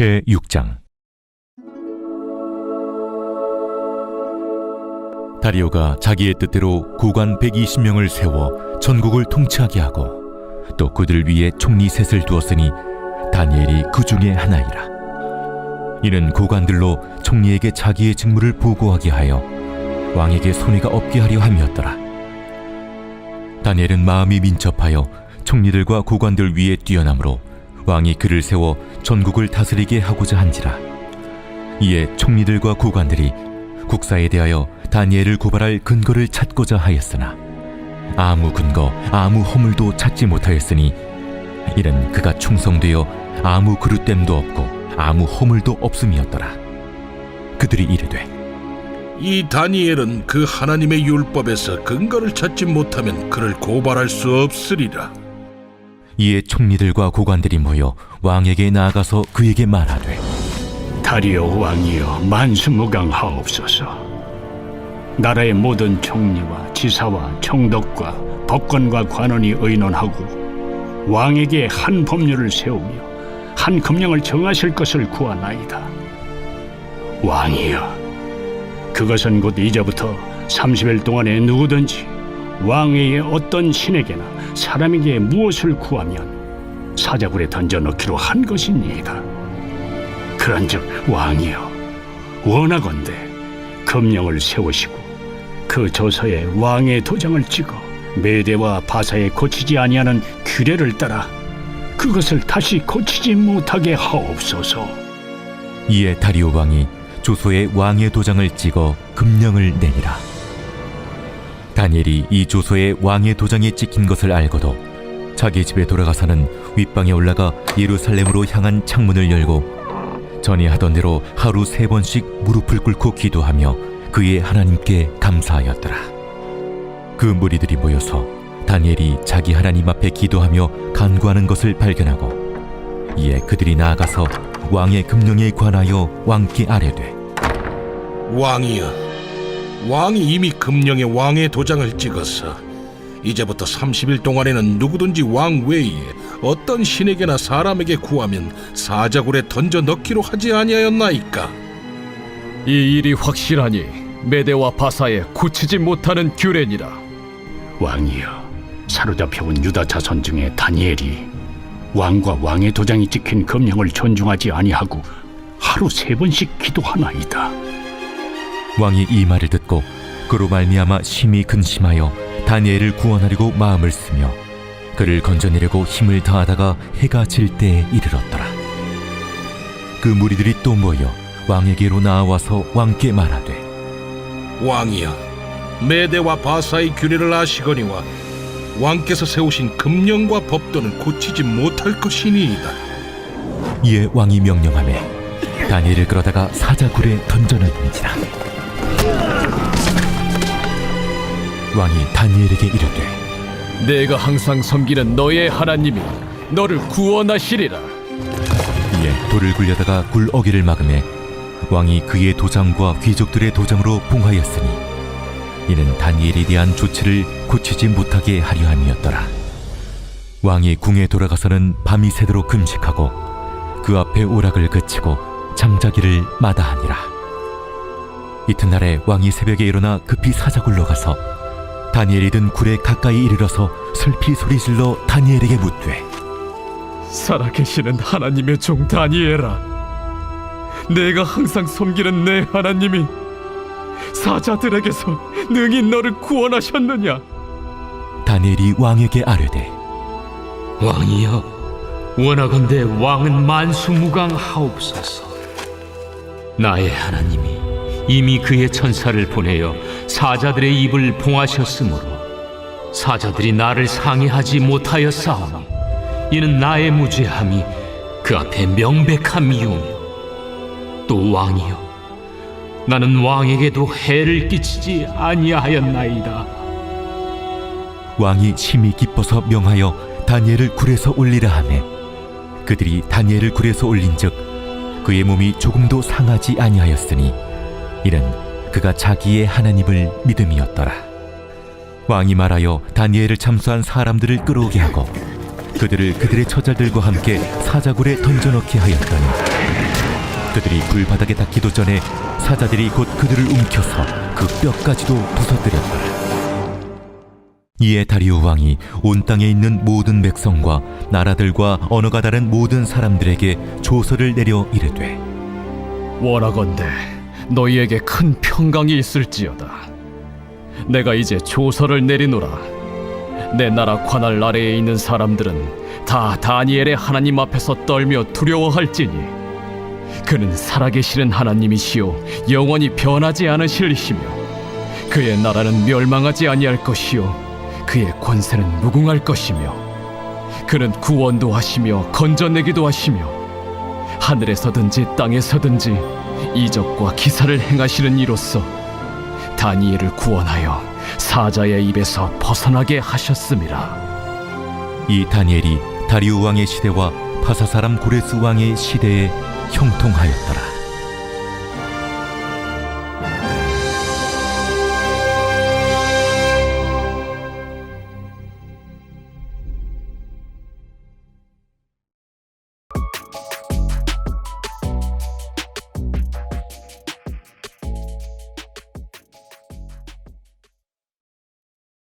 제 6장. 다리오가 자기의 뜻대로 고관 120명을 세워 전국을 통치하게 하고 또 그들 위에 총리 셋을 두었으니 다니엘이 그 중에 하나이라. 이는 고관들로 총리에게 자기의 직무를 보고하게 하여 왕에게 손해가 없게 하려 함이었더라. 다니엘은 마음이 민첩하여 총리들과 고관들 위에 뛰어나므로 왕이 그를 세워 전국을 다스리게 하고자 한지라. 이에 총리들과 고관들이 국사에 대하여 다니엘을 고발할 근거를 찾고자 하였으나 아무 근거 아무 허물도 찾지 못하였으니 이는 그가 충성되어 아무 그릇됨도 없고 아무 허물도 없음이었더라 그들이 이르되 이 다니엘은 그 하나님의 율법에서 근거를 찾지 못하면 그를 고발할 수 없으리라. 이에 총리들과 고관들이 모여 왕에게 나아가서 그에게 말하되 다리오 왕이여 만수무강하옵소서. 나라의 모든 총리와 지사와 총독과 법관과 관원이 의논하고 왕에게 한 법률을 세우며 한 금령을 정하실 것을 구하나이다. 왕이여, 그것은 곧 이제부터 30일 동안에 누구든지 왕의 어떤 신에게나 사람에게 무엇을 구하면 사자굴에 던져 넣기로 한 것이니이다. 그런즉 왕이여 원하건대 금령을 세우시고 그 조서에 왕의 도장을 찍어 메대와 바사에 고치지 아니하는 규례를 따라 그것을 다시 고치지 못하게 하옵소서. 이에 다리오 왕이 조소에 왕의 도장을 찍어 금령을 내니라. 다니엘이 이 조소에 왕의 도장이 찍힌 것을 알고도 자기 집에 돌아가서는 윗방에 올라가 예루살렘으로 향한 창문을 열고 전에 하던 대로 하루 세 번씩 무릎을 꿇고 기도하며 그의 하나님께 감사하였더라. 그 무리들이 모여서 다니엘이 자기 하나님 앞에 기도하며 간구하는 것을 발견하고 이에 그들이 나아가서 왕의 금령에 관하여 왕께 아뢰되 왕이여, 왕이 이미 금령에 왕의 도장을 찍어서 이제부터 30일 동안에는 누구든지 왕 외에 어떤 신에게나 사람에게 구하면 사자굴에 던져 넣기로 하지 아니하였나이까? 이 일이 확실하니 메대와 바사에 고치지 못하는 규례니라. 왕이여 사로잡혀온 유다 자손 중에 다니엘이 왕과 왕의 도장이 찍힌 금령을 존중하지 아니하고 하루 세 번씩 기도하나이다. 왕이 이 말을 듣고 그로 말미암아 심히 근심하여 다니엘을 구원하려고 마음을 쓰며 그를 건져내려고 힘을 다하다가 해가 질 때에 이르렀더라. 그 무리들이 또 모여 왕에게로 나와서 왕께 말하되 왕이여, 메대와 바사의 규례를 아시거니와 왕께서 세우신 금령과 법도는 고치지 못할 것이니이다. 이에 왕이 명령하매 다니엘을 끌어다가 사자굴에 던져넣은지라 왕이 다니엘에게 이르되 내가 항상 섬기는 너의 하나님이 너를 구원하시리라. 이에 돌을 굴려다가 굴 어기를 막음에 왕이 그의 도장과 귀족들의 도장으로 봉하였으니 이는 다니엘에 대한 조치를 고치지 못하게 하려 함이었더라. 왕이 궁에 돌아가서는 밤이 새도록 금식하고 그 앞에 오락을 그치고 잠자기를 마다하니라. 이튿날에 왕이 새벽에 일어나 급히 사자굴로 가서 다니엘이 든 굴에 가까이 이르러서 슬피 소리질러 다니엘에게 묻되 살아계시는 하나님의 종 다니엘아. 내가 항상 섬기는 내 하나님이 사자들에게서 능히 너를 구원하셨느냐? 다니엘이 왕에게 아뢰되 왕이여 원하건대 왕은 만수무강하옵소서 나의 하나님이 이미 그의 천사를 보내어 사자들의 입을 봉하셨으므로 사자들이 나를 상해하지 못하였사오니 이는 나의 무죄함이 그 앞에 명백함이오며 또 왕이여 나는 왕에게도 해를 끼치지 아니하였나이다 왕이 심히 기뻐서 명하여 다니엘을 굴에서 올리라 하매 그들이 다니엘을 굴에서 올린즉 그의 몸이 조금도 상하지 아니하였으니 이는 그가 자기의 하나님을 믿음이었더라. 왕이 말하여 다니엘을 참수한 사람들을 끌어오게 하고 그들을 그들의 처자들과 함께 사자굴에 던져넣게 하였더니 그들이 불바닥에 닿기도 전에 사자들이 곧 그들을 움켜서 그 뼈까지도 부서뜨렸더라. 이에 다리우 왕이 온 땅에 있는 모든 백성과 나라들과 언어가 다른 모든 사람들에게 조서를 내려 이르되 원하건대 너희에게 큰 평강이 있을지어다. 내가 이제 조서를 내리노라. 내 나라 관할 아래에 있는 사람들은 다 다니엘의 하나님 앞에서 떨며 두려워할지니 그는 살아계시는 하나님이시요 영원히 변하지 않으실 이시며 그의 나라는 멸망하지 아니할 것이요 그의 권세는 무궁할 것이며 그는 구원도 하시며 건져내기도 하시며 하늘에서든지 땅에서든지 이적과 기사를 행하시는 이로써 다니엘을 구원하여 사자의 입에서 벗어나게 하셨음이라. 이 다니엘이 다리우 왕의 시대와 파사 사람 고레스 왕의 시대에 형통하였더라.